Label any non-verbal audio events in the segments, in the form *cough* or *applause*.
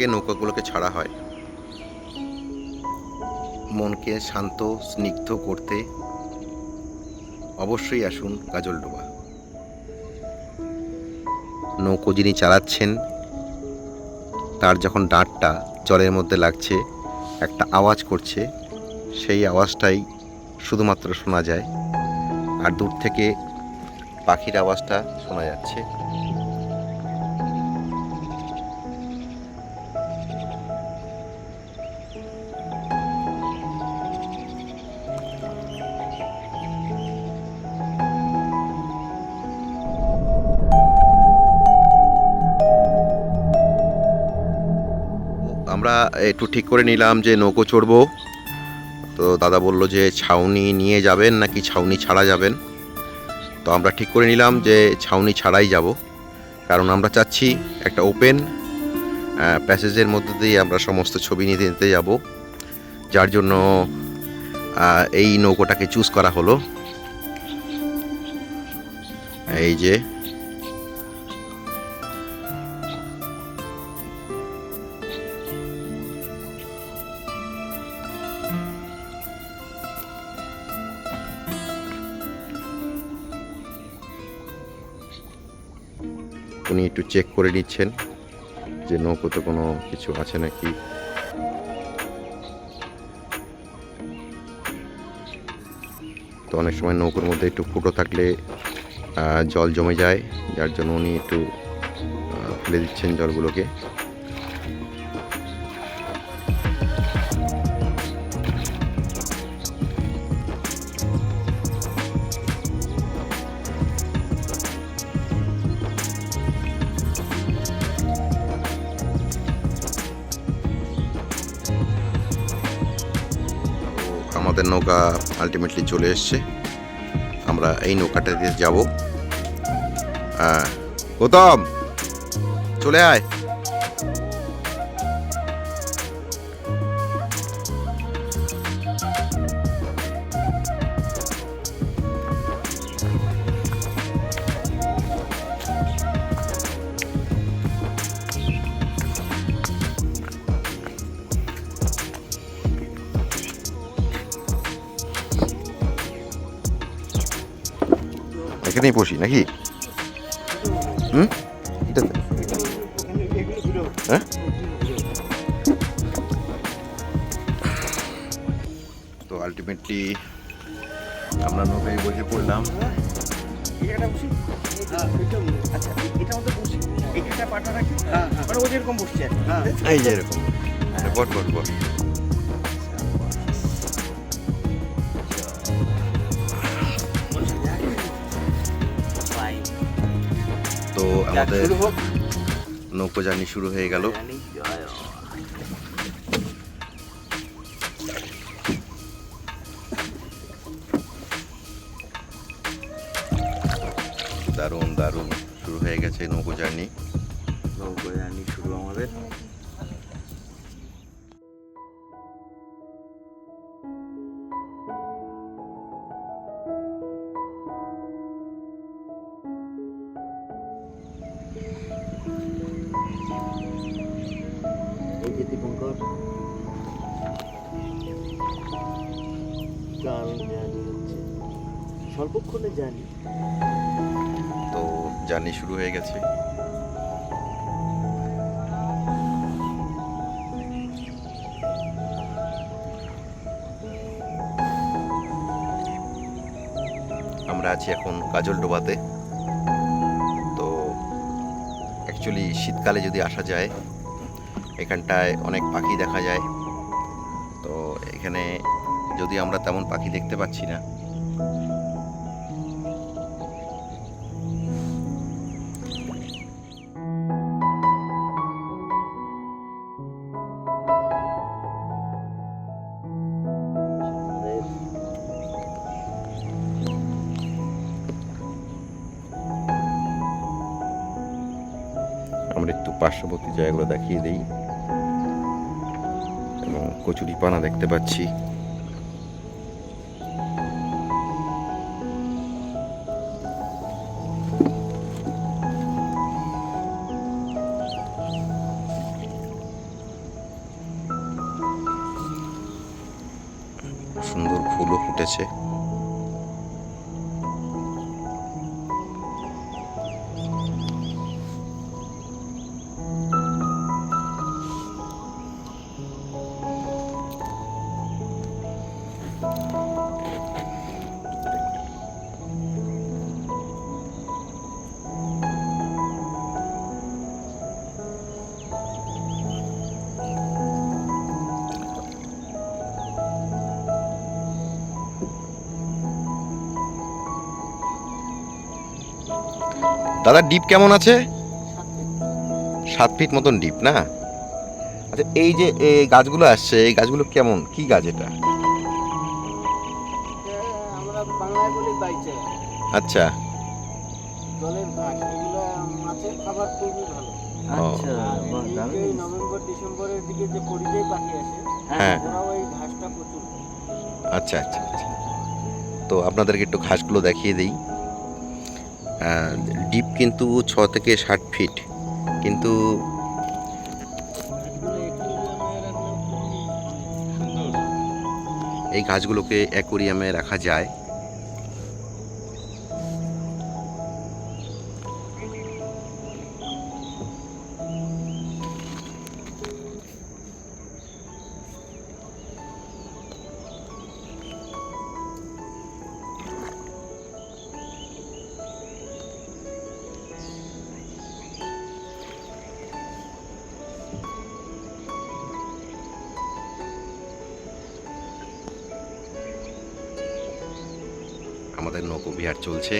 থেকে নৌকাগুলোকে ছাড়া হয়। মনকে শান্ত, স্নিগ্ধ করতে অবশ্যই আসুন কাজলডোবা নৌকো যিনি চালাচ্ছেন, তার যখন ডাঁটটা জলের মধ্যে লাগছে, একটা আওয়াজ করছে, সেই আওয়াজটাই শুধুমাত্র শোনা যায়। আর দূর থেকে পাখির আওয়াজটা শোনা যাচ্ছে। আমরা একটু ঠিক করে নিলাম যে নৌকো চড়বো। তো দাদা বলল যে ছাউনি নিয়ে যাবেন নাকি ছাউনি ছাড়া যাবেন? তো আমরা ঠিক করে নিলাম যে ছাউনি ছাড়াই যাব। কারণ আমরা চাচ্ছি একটা ওপেন প্যাসেজের মধ্যে দিয়ে আমরা সমস্ত ছবি নিতে নিতে যাব। যার জন্য এই নৌকোটাকে চুজ করা হলো। এই যে উনি একটু চেক করে নিচ্ছেন যে নৌকোতে কোনো কিছু আছে নাকি। তো অনেক সময় নৌকোর মধ্যে একটু ফুটো থাকলে জল জমে যায়, যার জন্য উনি একটু ফেলে দিচ্ছেন জলগুলোকে। নৌকা আলটিমেটলি চলে এসছে। আমরা এই নৌকাটাতে যাব। গৌতম চলে আয়। এখানেই বসি নাকি? হুম? হ্যাঁ? তো আলটিমেটলি আমরা নৌকায় বসে পড়লাম। এটা বসি? আচ্ছা এটা মধ্যে বসি। এখানটা পাটা রাখি? মানে ও যেরকম বসছে আর কি। এই যে এরকম। বট বট বট। তো আমাদের নৌকো জার্নি শুরু হয়ে গেল। দারুণ দারুণ। শুরু হয়ে গেছে নৌকো জার্নি। নৌকো জার্নি শুরু আমাদের। জানি স্বল্পক্ষণে জানি। তো জার্নি শুরু হয়ে গেছে। আমরা আছি এখন কাজলডোবাতে তো অ্যাকচুয়ালি শীতকালে যদি আসা যায়, এখানটায় অনেক পাখি দেখা যায়। তো এখানে যদি আমরা তেমন পাখি দেখতে পাচ্ছি না। আমরা একটু পার্শ্ববর্তী জায়গাগুলো দেখিয়ে দিই। এবং কচুরি পানা দেখতে পাচ্ছি। গাছগুলো দাদা ডিপ কেমন আছে? সাত ফিট মতন ডিপ না? আচ্ছা এই যে এই গাছগুলো আসছে এই গাছগুলো কেমন? কি গাছ এটা? আচ্ছা। আচ্ছা, হ্যাঁ। আচ্ছা আচ্ছা আচ্ছা। তো আপনাদেরকে একটু ঘাসগুলো দেখিয়ে দিই। ডিপ কিন্তু ছ থেকে ষাট ফিট কিন্তু এই গাছগুলোকে অ্যাকোরিয়ামে রাখা যায়। বিহার চলছে।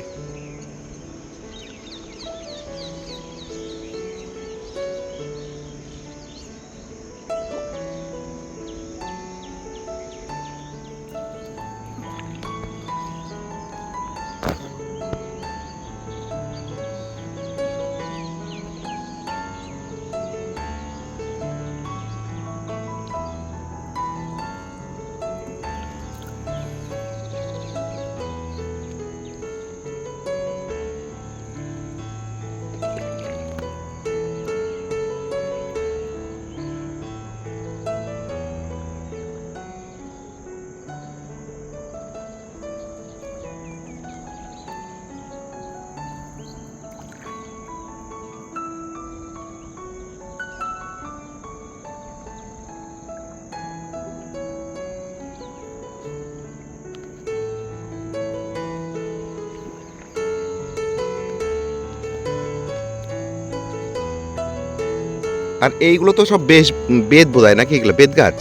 আর এইগুলো তো সব বেশ বেদ বোধহয় নাকি এগুলো? বেদ গাছ?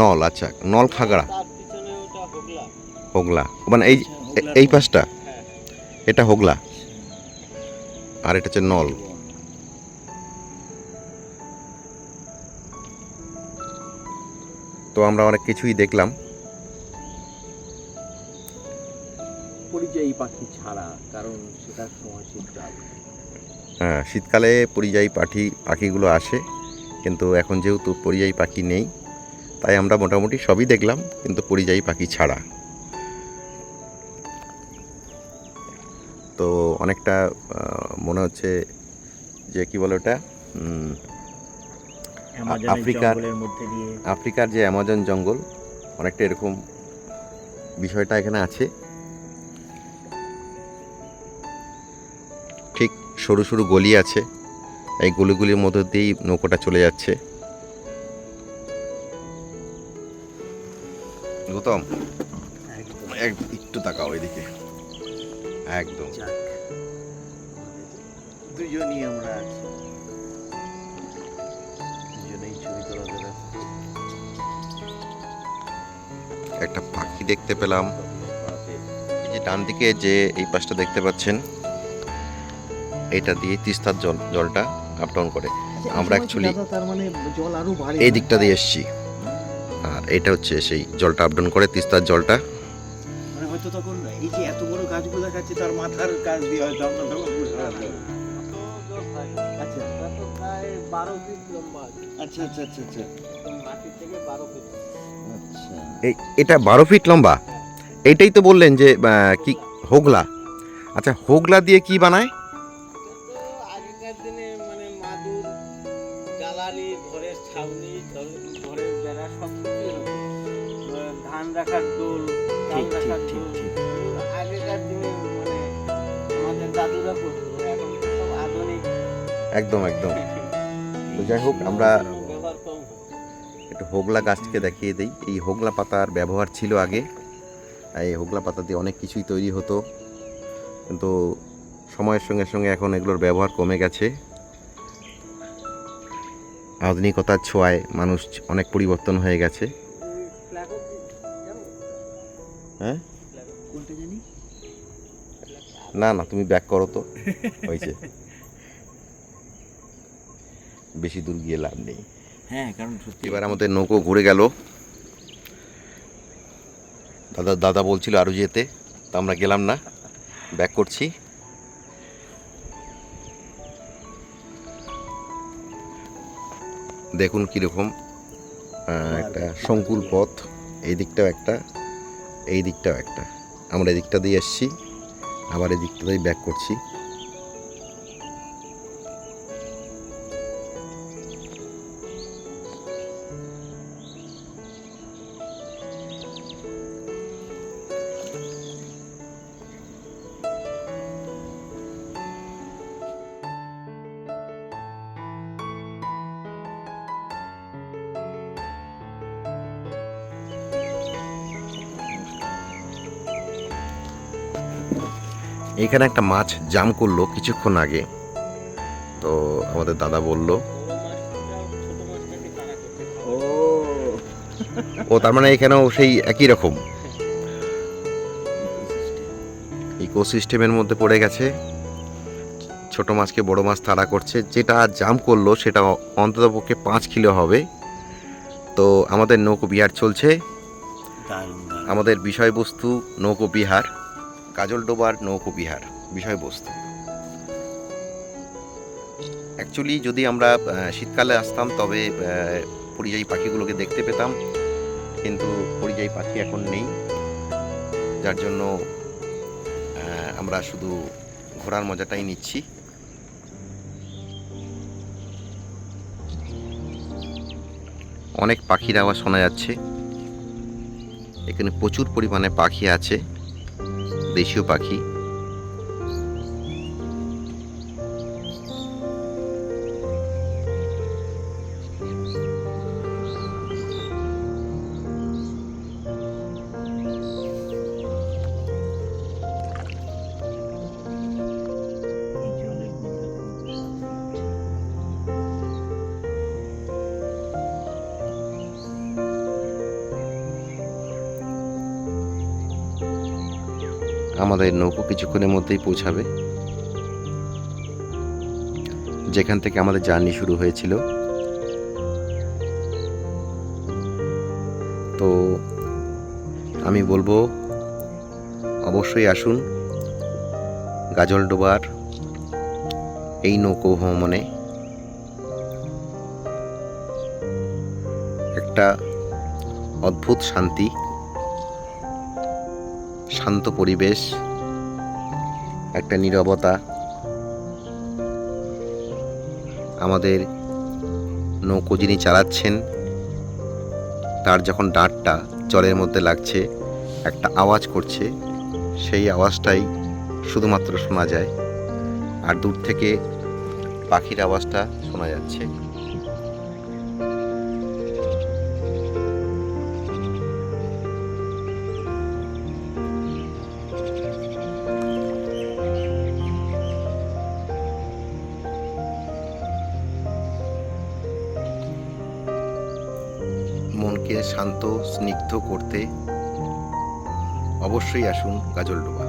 নল আচ্ছা নল খাগড়া। হোগলা। মানে এই এই পাশটা? এটা হোগলা। আর এটা হচ্ছে নল। তো আমরা অনেক কিছুই দেখলাম। পরিযায়ী পাখি ছাড়া, কারণ সেটার সময় শীতকাল হ্যাঁ শীতকালে পরিযায়ী পাখি পাখিগুলো আসে কিন্তু এখন যেহেতু পরিযায়ী পাখি নেই তাই আমরা মোটামুটি সবই দেখলাম কিন্তু পরিযায়ী পাখি ছাড়া। তো অনেকটা মনে হচ্ছে যে কি বলে ওটা? আফ্রিকার- আফ্রিকার যে অ্যামাজন জঙ্গল অনেকটা এরকম বিষয়টা এখানে আছে। সরু সরু গলি আছে। এই গলিগুলির মধ্য দিয়েই নৌকোটা চলে যাচ্ছে। গৌতম একটু তাকাও এদিকে। একদম। দুজনই আমরা আছি। দুজনেই ছবি তোলাতে একটা পাখি দেখতে পেলাম। এই যে ডান দিকে যে এই পাশটা দেখতে পাচ্ছেন এটা দিয়ে তিস্তার জল জলটা আপ ডাউন করে। আমরা অ্যাকচুয়ালি মানে এই দিকটা দিয়ে এসছি। আর এটা হচ্ছে সেই জলটা আপ ডাউন করে তিস্তার জলটা। মানে হয়তো তখন এই যে এত বড় গাছগুলো দেখাচ্ছে তার মাথার কাজ দিয়ে হয়তো আচ্ছা। আচ্ছা আচ্ছা আচ্ছা আচ্ছা। আচ্ছা এটা বারো ফিট লম্বা? এইটাই তো বললেন যে কি হোগলা? আচ্ছা হোগলা দিয়ে কি বানায়? জ্বালানি ঘরের ছাউনি ঘরের বেড়া সব। আহ, রাখার দোল ঠিক, ঠিক, ঠিক। আগেকার দিনে মানে আমাদের দাদুরা করতো এখন সব আধুনিক একদম একদম তো যাই হোক আমরা। একটু হোগলা গাছকে দেখিয়ে দিই এই হোগলা পাতার ব্যবহার ছিল আগে এই হোগলা পাতা দিয়ে অনেক কিছুই তৈরি হতো কিন্তু সময়ের সঙ্গে সঙ্গে এখন এগুলোর ব্যবহার কমে গেছে আধুনিকতার ছোঁয়ায় মানুষ অনেক পরিবর্তন হয়ে গেছে। হ্যাঁ? না না তুমি ব্যাক করো তো। *laughs* হয়েছে বেশি দূর গিয়ে লাভ নেই। হ্যাঁ কারণ সত্যি এবার আমাদের নৌকো ঘুরে গেল। দাদা দাদা বলছিল আরও যেতে তা আমরা গেলাম না। ব্যাক করছি। দেখুন কীরকম একটা সংকুল পথ, এই দিকটাও একটা, এই দিকটাও একটা। আমরা এদিকটা দিকটা দিয়ে এসছি, আবার এই দিকটা দিয়ে ব্যাক করছি। এখানে একটা মাছ জাম করল কিছুক্ষণ আগে। তো আমাদের দাদা বলল। ও তার মানে এখানেও সেই একই রকম? ইকোসিস্টেমের মধ্যে পড়ে গেছে। ছোট মাছকে বড় মাছ তাড়া করছে। যেটা জাম করল সেটা অন্ততপক্ষে পাঁচ কিলো হবে। তো আমাদের নৌকো বিহার চলছে। আমাদের বিষয়বস্তু নৌকো বিহার। কাজলডোবার নৌকো বিহার, বিষয়বস্তু। অ্যাকচুয়ালি যদি আমরা শীতকালে আসতাম, তবে পরিযায়ী পাখিগুলোকে দেখতে পেতাম। কিন্তু পরিযায়ী পাখি এখন নেই। যার জন্য আমরা শুধু ঘোরার মজাটাই নিচ্ছি। অনেক পাখির আওয়াজ শোনা যাচ্ছে। এখানে প্রচুর পরিমাণে পাখি আছে। দেশীয় পাখি। আমাদের নৌকো কিছুক্ষণের মধ্যেই পৌঁছাবে। যেখান থেকে আমাদের জার্নি শুরু হয়েছিল। তো আমি বলব, অবশ্যই আসুন গাজলডোবার এই নৌকো ভ্রমণে। একটা অদ্ভুত শান্তি শান্ত পরিবেশ, একটা নীরবতা। আমাদের নৌকো যিনি চালাচ্ছেন, তার যখন ডাঁটটা জলের মধ্যে লাগছে, একটা আওয়াজ করছে, সেই আওয়াজটাই শুধুমাত্র শোনা যায়। আর দূর থেকে পাখির আওয়াজটা শোনা যাচ্ছে। শান্ত স্নিগ্ধ করতে অবশ্যই আসুন গাজলডোবা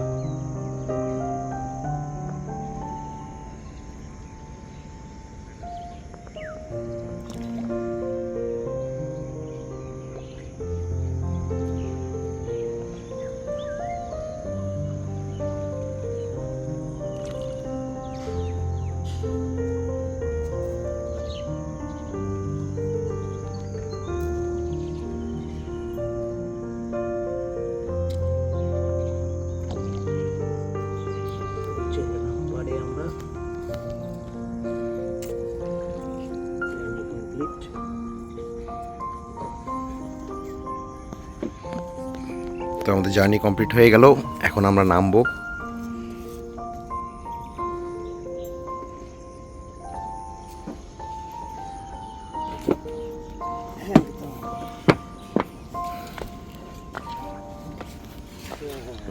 তো আমাদের জার্নি কমপ্লিট হয়ে গেল। এখন আমরা নামবো।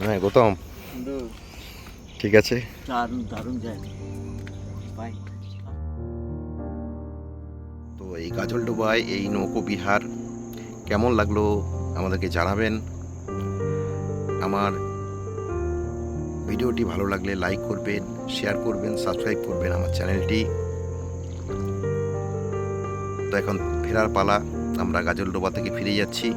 হ্যাঁ গৌতম। ঠিক আছে। দারুণ দারুণ জায়গা বাই। তো এই গাজলডোবায় এই নৌকো বিহার কেমন লাগল আমাদেরকে জানাবেন? আমার ভিডিওটি ভালো লাগলে লাইক করবেন শেয়ার করবেন সাবস্ক্রাইব করবেন আমার চ্যানেলটি। তো এখন ফেরার পালা, আমরা গাজল ডোবা থেকে ফিরে যাচ্ছি।